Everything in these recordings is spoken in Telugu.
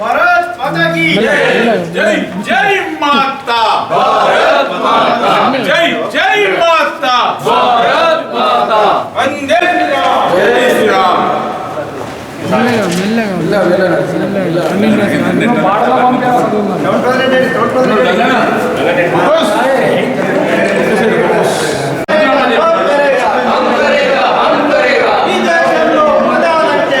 భారత్ మాతా కీ జై జై మాతా భారత్ మాతా జై జై మాతా భారత్ మాతా వందే శ్రీరామ్ జై శ్రీరామ్ ఈ దేశంలో మతాలంటే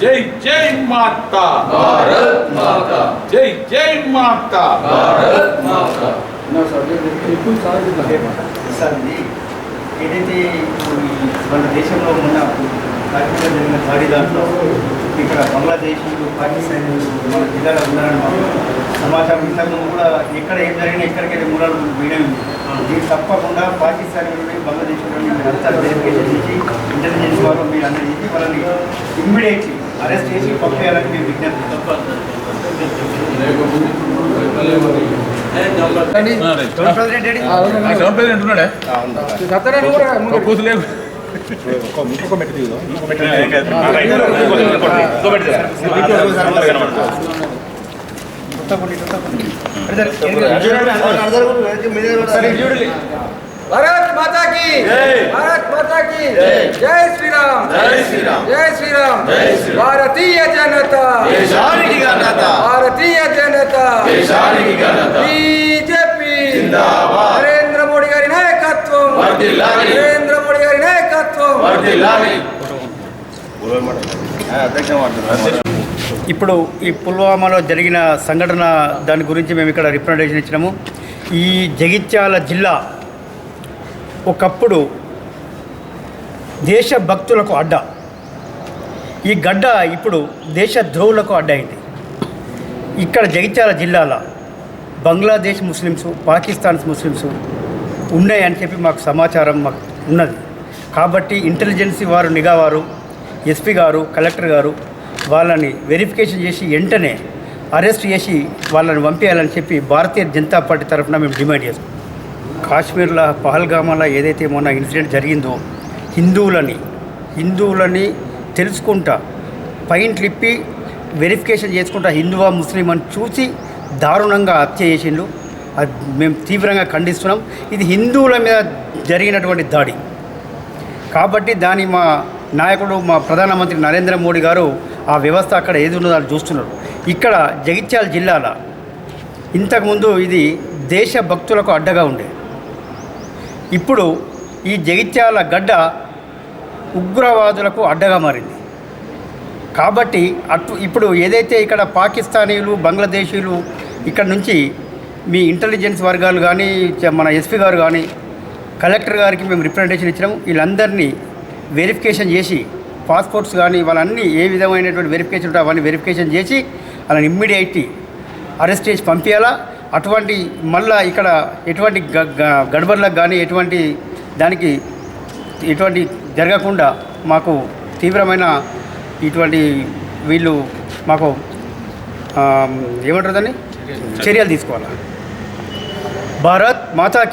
జై జై జై జై మాతా. భారత్ మాతా. జై జై మాతా. భారత్ మాతా. సార్ ఇది ఏదైతే ఇప్పుడు ఈ మన దేశంలో ఉన్న పాకిస్తాన్ జరిగిన దాడి దాంట్లో ఇక్కడ బంగ్లాదేశ్ పాకిస్తాన్ మన జిల్లాలో ఉన్నారని మాకు సమాచారం ఇంతకుముందు కూడా ఎక్కడ ఏం జరిగినా ఎక్కడికైతే మూలాలు వీడియో ఇది తప్పకుండా పాకిస్తాన్ బంగ్లాదేశ్ అంతా వెరిఫికేషన్ చేసి ఇంటెలిజెన్స్ వారు మీరు అందరూ చేసి వాళ్ళని ఇమ్మీడియట్లీ అరెస్ట్ చేసి పంపేయాలని మీ విజ్ఞప్తి ఇంకొక మెట్టి ఇంకొక మెట్టి ఇంజూరీ భారత్ మాతాకి భారత్ మాతాకి జై శ్రీరామ్ జై శ్రీరామ్ జై శ్రీరామ్ భారతీయ జనత భారతీయ జనత బీజేపీ నరేంద్ర మోడీ గారి నాయకత్వం నరేంద్ర మోడీ గారి నాయకత్వం ఇప్పుడు ఈ పుల్వామాలో జరిగిన సంఘటన దాని గురించి మేము ఇక్కడ రిప్రజెంటేషన్ ఇచ్చినాము. ఈ జగిత్యాల జిల్లా ఒకప్పుడు దేశభక్తులకు అడ్డ. ఈ గడ్డ ఇప్పుడు దేశ ద్రోవులకు అడ్డ అయింది ఇక్కడ జగిత్యాల జిల్లాలో బంగ్లాదేశ్ ముస్లిమ్స్ పాకిస్తాన్ ముస్లిమ్స్ ఉన్నాయని చెప్పి మాకు సమాచారం మాకు ఉన్నది. కాబట్టి ఇంటెలిజెన్సీ వారు నిఘా వారు ఎస్పీ గారు కలెక్టర్ గారు వాళ్ళని వెరిఫికేషన్ చేసి వెంటనే అరెస్ట్ చేసి వాళ్ళని పంపించాలని చెప్పి భారతీయ జనతా పార్టీ తరఫున మేము డిమాండ్ చేస్తాం కాశ్మీర్లో పహల్గామాలో ఏదైతే మొన్న ఇన్సిడెంట్ జరిగిందో హిందువులని హిందువులని తెలుసుకుంటా పైన ఇప్పి వెరిఫికేషన్ చేసుకుంటా హిందువా ముస్లిం అని చూసి దారుణంగా హత్య చేసిండు అది మేము తీవ్రంగా ఖండిస్తున్నాం. ఇది హిందువుల మీద జరిగినటువంటి దాడి. కాబట్టి దాని మా నాయకుడు మా ప్రధానమంత్రి నరేంద్ర మోడీ గారు ఆ వ్యవస్థ అక్కడ ఏది ఉన్నదో అది చూస్తున్నారు. ఇక్కడ జగిత్యాల జిల్లాలో ఇంతకుముందు ఇది దేశభక్తులకు అడ్డగా ఉండే. ఇప్పుడు ఈ జగిత్యాల గడ్డ ఉగ్రవాదులకు అడ్డగా మారింది. కాబట్టి అటు ఇప్పుడు ఏదైతే ఇక్కడ పాకిస్తానీలు బంగ్లాదేశీలు ఇక్కడ నుంచి మీ ఇంటెలిజెన్స్ వర్గాలు కానీ మన ఎస్పీ గారు కానీ కలెక్టర్ గారికి మేము రిప్రజెంటేషన్ ఇచ్చినాము. వీళ్ళందరినీ వెరిఫికేషన్ చేసి పాస్పోర్ట్స్ కానీ వాళ్ళన్నీ ఏ విధమైనటువంటి వెరిఫికేషన్ ఉంటాయో అవన్నీ వెరిఫికేషన్ చేసి వాళ్ళని ఇమ్మీడియట్ అరెస్ట్ చేసి పంపించాలా అటువంటి మళ్ళా ఇక్కడ ఎటువంటి గడబడ్లకు కానీ ఎటువంటి దానికి ఎటువంటి జరగకుండా మాకు తీవ్రమైన ఇటువంటి వీళ్ళు మాకు ఏమంటారు దాన్ని? చర్యలు తీసుకోవాలి? భారత్ మాతాకి